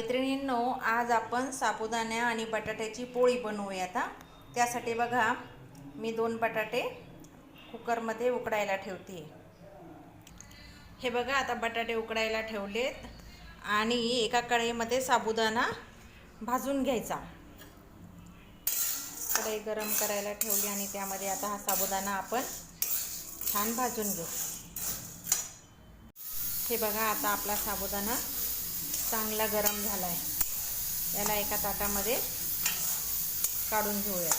मैत्रिणींनो आज आपण साबुदाणा आणि बटाट्याची पोळी बनवूया आता. त्यासाठी बघा मी दोन बटाटे कुकरमध्ये उकडायला ठेवते. हे बघा आता बटाटे उकडायला ठेवलेत आणि एका कढईमध्ये साबुदाणा भाजून घ्यायचा. कढई गरम करायला ठेवली आणि त्यामध्ये आता हा साबुदाणा आपण छान भाजून घेऊ. हे बघा आता आपला साबुदाणा चांगला गरम झाला आहे याला एका ताटामध्ये काढून घेऊया.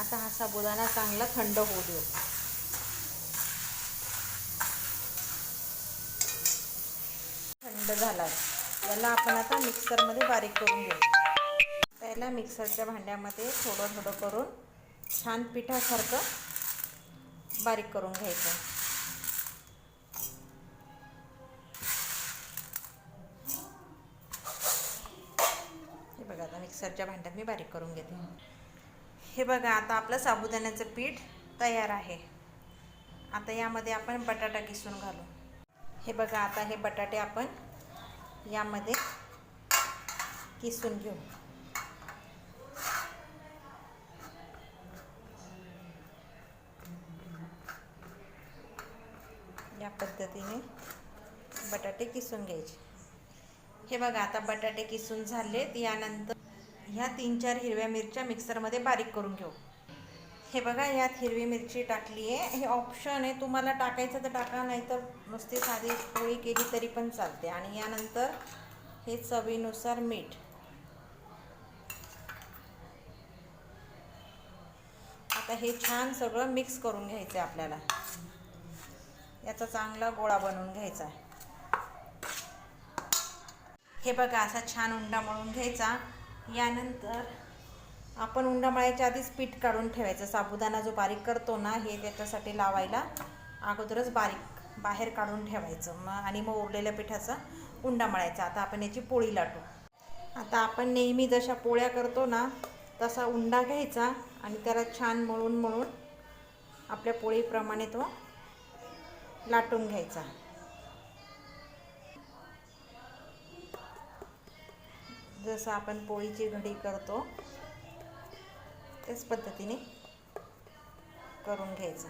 आता हा साबुदाणा चांगला थंड होऊ देऊ. थंड झाला आहे याला आपण आता मिक्सरमध्ये बारीक करून घेऊ. त्याला मिक्सरच्या भांड्यामध्ये थोडं थोडं करून छान पिठासारखं बारीक करून घ्यायचं. आता मिक्सरच्या भांड्यात मी बारीक करून घेते. हे बघा आता आपलं साबुदाण्याचं पीठ तयार आहे. आता यामध्ये आपण बटाटा किसून घालू. हे बघा आता हे बटाटे आपण यामध्ये किसून घेऊ. या पद्धतीने बटाटे किसून घ्यायचे. हे बघा आता बटाटे किसून झालेत. यानंतर ह्या तीन चार हिरव्या मिरच्या मिक्सरमध्ये बारीक करून घेऊ. हे बघा यात हिरवी मिरची टाकली आहे. हे ऑप्शन आहे. तुम्हाला टाकायचं तर टाका नाही तर नुसती साधी पोळी केली तरी पण चालते. आणि यानंतर हे चवीनुसार मीठ. आता हे छान सगळं मिक्स करून घ्यायचं आहे आपल्याला. याचा चांगला गोळा बनवून घ्यायचा आहे. हे बघा असा छान उंडा मळून घ्यायचा. यानंतर आपण उंडा मळायच्या आधीच पीठ काढून ठेवायचं. साबुदाणा जो बारीक करतो ना हे त्याच्यासाठी लावायला अगोदरच बारीक बाहेर काढून ठेवायचं. मग आणि मग उरलेल्या पिठाचा उंडा मळायचा आता आपण याची पोळी लाटू. आता आपण नेहमी जशा पोळ्या करतो ना तसा उंडा घ्यायचा आणि त्याला छान मळून मळून आपल्या पोळीप्रमाणे तो लाटून घ्यायचा. जसं आपण पोळीची घडी करतो त्याच पद्धतीने करून घ्यायचं.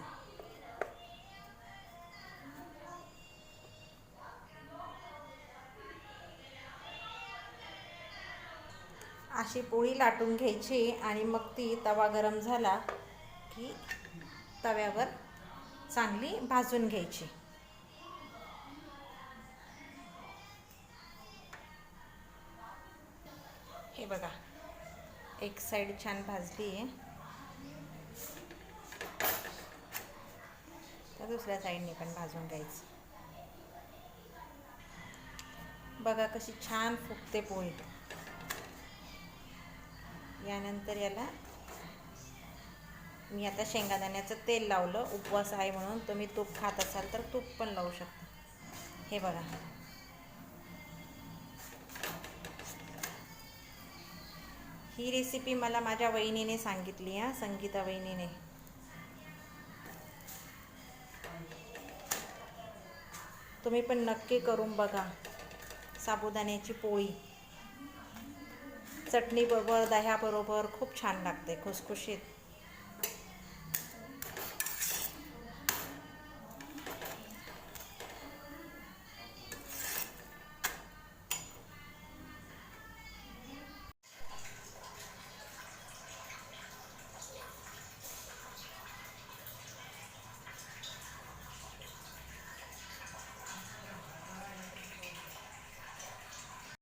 अशी पोळी लाटून घ्यायची आणि मग ती तवा गरम झाला की तव्यावर चांगली भाजून घ्यायची. हे बघा. एक साईड छान भाजली आहे. तर दुसऱ्या साईडने पण भाजून घ्यायचं. बघा कशी छान फुगते पोळी. यानंतर याला मी आता शेंगादाण्याचं तेल लावलं. उपवास आहे म्हणून तुम्ही तूप खात असाल तर तूप पण लावू शकता. हे बघा. ही रेसिपी मला माझ्या वहिनीने सांगितली हां संगीता वहिनीने. तुम्ही पण नक्की करून बघा. साबुदाण्याची पोळी. चटणीबरोबर दह्याबरोबर खूप छान लागते खुसखुशीत.